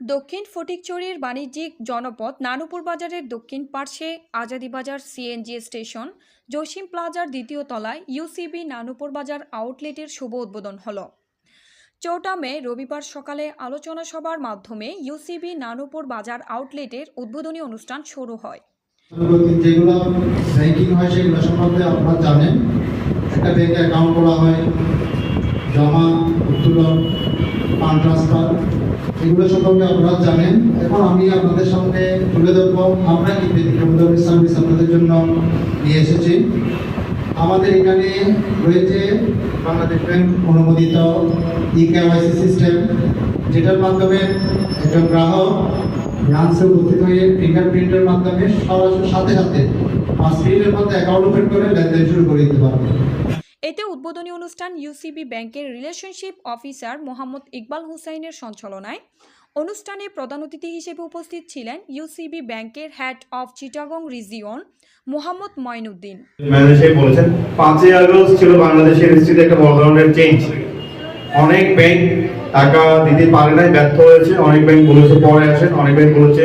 দক্ষিণ ফটিকছড়ির বাণিজ্যিক জনপদ নানুপুর বাজারের দক্ষিণ পার্শ্বে আজাদি বাজার সিএনজি স্টেশন, জসিম প্লাজার দ্বিতীয় তলায় ইউসিবি নানুপুর বাজার আউটলেটের শুভ উদ্বোধন হলো। চৌঠা মে রবিবার সকালে আলোচনা সভার মাধ্যমে ইউসিবি নানুপুর বাজার আউটলেটের উদ্বোধনী অনুষ্ঠান শুরু হয়। যেগুলো ব্যাংকিং হয় সেগুলো আপনারা জানেন। একটা ব্যাংকে অ্যাকাউন্ট করা হয়, জমা, উত্তোলন ফান্ড ট্রান্সফার, এগুলো সম্পর্কে আপনারা জানেন। এখন আমি আপনাদের সামনে তুলে ধরবো, আমরা কি ব্যতিক্রম সার্ভিস আপনাদের জন্য নিয়ে এসেছি। আমাদের এখানে রয়েছে বাংলাদেশ ব্যাংক অনুমোদিত ই কেওয়াইসি সিস্টেম যেটার মাধ্যমে একজন গ্রাহক ব্রাঞ্চে উপস্থিত হয়ে ফিঙ্গারপ্রিন্টের মাধ্যমে সরাসরি সাথে সাথে পাঁচ মিনিটের মধ্যে অ্যাকাউন্ট ওপেন করে লেনদেন শুরু করে দিতে পারবে। এতে উদ্বোধনী অনুষ্ঠান ইউসিবি ব্যাংকের রিলেশনশিপ অফিসার মোহাম্মদ ইকবাল হুসাইনের সঞ্চালনায়। অনুষ্ঠানে প্রধান অতিথি হিসেবে উপস্থিত ছিলেন ইউসিবি ব্যাংকের head of Chittagong region Mohammad Moinuddin বলেছেন, পাঁচই আগস্ট ছিল বাংলাদেশের হিস্ট্রিতে একটা বড় ধরনের চেঞ্জ অনেক ব্যাংক টাকা দিতে পারে নাই, ব্যর্থ হয়েছে। অনেক ব্যাংক বলেছে পরে আসেন, অনেক ব্যাংক বলেছে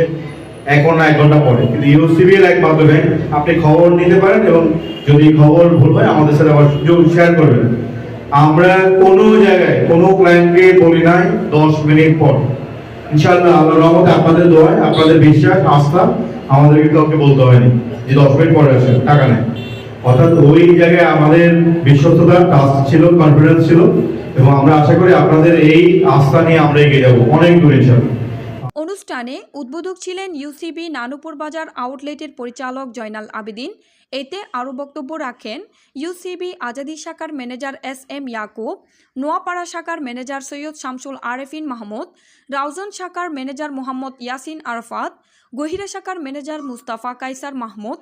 এখন না এক ঘণ্টা পরে। কিন্তু ইউসিবিএল এক মাধ্যমে আপনি খবর নিতে পারেন এবং যদি খবর ভুল হয়, আমাদের সাথে আবার সুযোগ শেয়ার করবেন। আমরা কোনো জায়গায়, কোনো ক্লায়েন্টকে বলি নাই দশ মিনিট পর। ইনশাআল্লাহ, আল্লাহর রহমতে আপনাদের দোয়ায়, আপনাদের বিশ্বাস, আস্থা আমাদেরকে কাউকে বলতে হয়নি যে দশ মিনিট পরে আসেন, টাকা নেই। অর্থাৎ ওই জায়গায় আমাদের বিশ্বস্ততা ট্রাস্ট ছিল কনফিডেন্স ছিল, এবং আমরা আশা করি আপনাদের এই আস্থা নিয়ে আমরা এগিয়ে যাব অনেক দূর, ইনশাআল্লাহ। অনুষ্ঠানে উদ্বোধক ছিলেন ইউসিবি নানুপুর বাজার আউটলেটের পরিচালক জয়নাল আবেদিন। এতে আরও বক্তব্য রাখেন ইউসিবি আজাদি শাখার manager S M Yakub, Noapara শাখার ম্যানেজার সৈয়দ শামসুল আরেফিন মাহমুদ, রাউজান শাখার ম্যানেজার মোহাম্মদ ইয়াসিন আরফাত, গহিরা শাখার ম্যানেজার মুস্তাফা কাইসার মাহমুদ,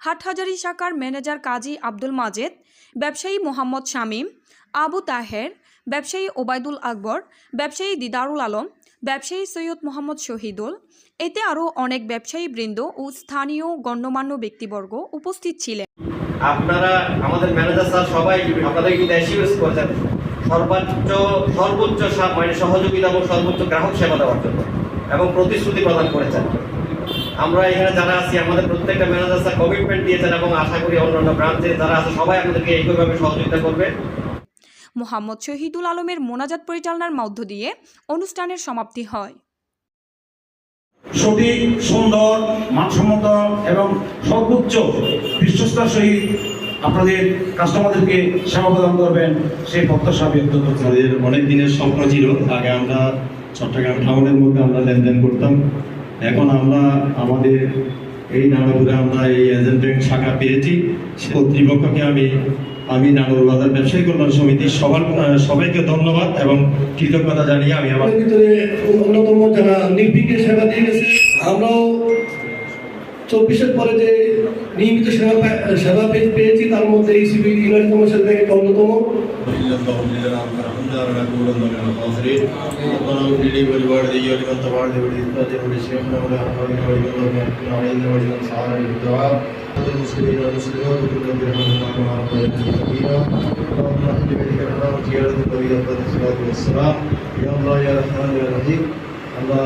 হাটহাজারি শাখার ম্যানেজার কাজী আব্দুল মাজেদ, ব্যবসায়ী মোহাম্মদ শামীম, আবু তাহের, ব্যবসায়ী ওবায়দুল আকবর, ব্যবসায়ী দিদারুল আলম ব্যবসায়ী সৈয়দ মোহাম্মদ শহীদুল। এতে আরও অনেক ব্যবসায়ী বৃন্দ ও স্থানীয় গণ্যমান্য ব্যক্তিবর্গ উপস্থিত ছিলেন। আপনারা, আমাদের ম্যানেজার স্যার সবাই আপনাদের কিন্তু অ্যাসিউরেন্স করেছেন সর্বোচ্চ সর্বোচ্চ মানে সহযোগিতা এবং সর্বোচ্চ গ্রাহক সেবা দেওয়ার জন্য এবং প্রতিশ্রুতি প্রদান করেছেন। আমরা এখানে যারা আছি, আমাদের প্রত্যেকটা ম্যানেজার স্যার কমিটমেন্ট দিয়েছেন এবং আশা করি অন্যান্য ব্রাঞ্চে যারা আছে, সবাই আমাদেরকে এইভাবে সহযোগিতা করবে। মোহাম্মদ শহীদুল আলমের মোনাজাত পরিচালনার মধ্য দিয়ে অনুষ্ঠানের সমাপ্তি হয়। সঠিক সুন্দর মানসম্মত এবং সর্বোচ্চ বিশ্বস্তার সহিত আপনাদের কাস্টমারদেরকে সেবা প্রদান করবেন সেই প্রত্যাশা ব্যক্ত আমাদের অনেক দিনের স্বপ্ন ছিল আগে আমরা চট্টগ্রাম টাউনের মধ্যে আমরা লেনদেন করতাম। এখন আমরা আমাদের এই নানপুরে আমরা এই এজেন্ট শাখা পেয়েছি। সে কর্তৃপক্ষকে আমি আমি নানুর বাজার ব্যবসায়ী কল্যাণ সমিতির সবার সবাইকে ধন্যবাদ এবং কৃতজ্ঞতা জানিয়ে আমি আমার ভিতরে অন্যতম যারা নির্বিঘ্নে সেবা দিয়ে গেছে, আমরাও চব্বিশের পরে যে নিয়মিত সেবা পা- সেবা পে- পেয়েছি তার মধ্যে এই সিবি ইউনাইটেড কমার্শিয়াল ব্যাংক অন্যতম إلا الله لنا الحمد لله نقول من الخاسرين ربنا اغفر لي ولوالدي ولمن تبعني ولإخواني ولشيخنا ولأخواني ولمن علينا ولمن سعانا بالدعاء المسلمين والمسلمات كلهم برحمتك كما ربيتنا صغيرا اللهم اهد بيتك الحرام زيارة النبي عليه الصلاة والسلام يا الله يا رحمن يا رحيم আমরা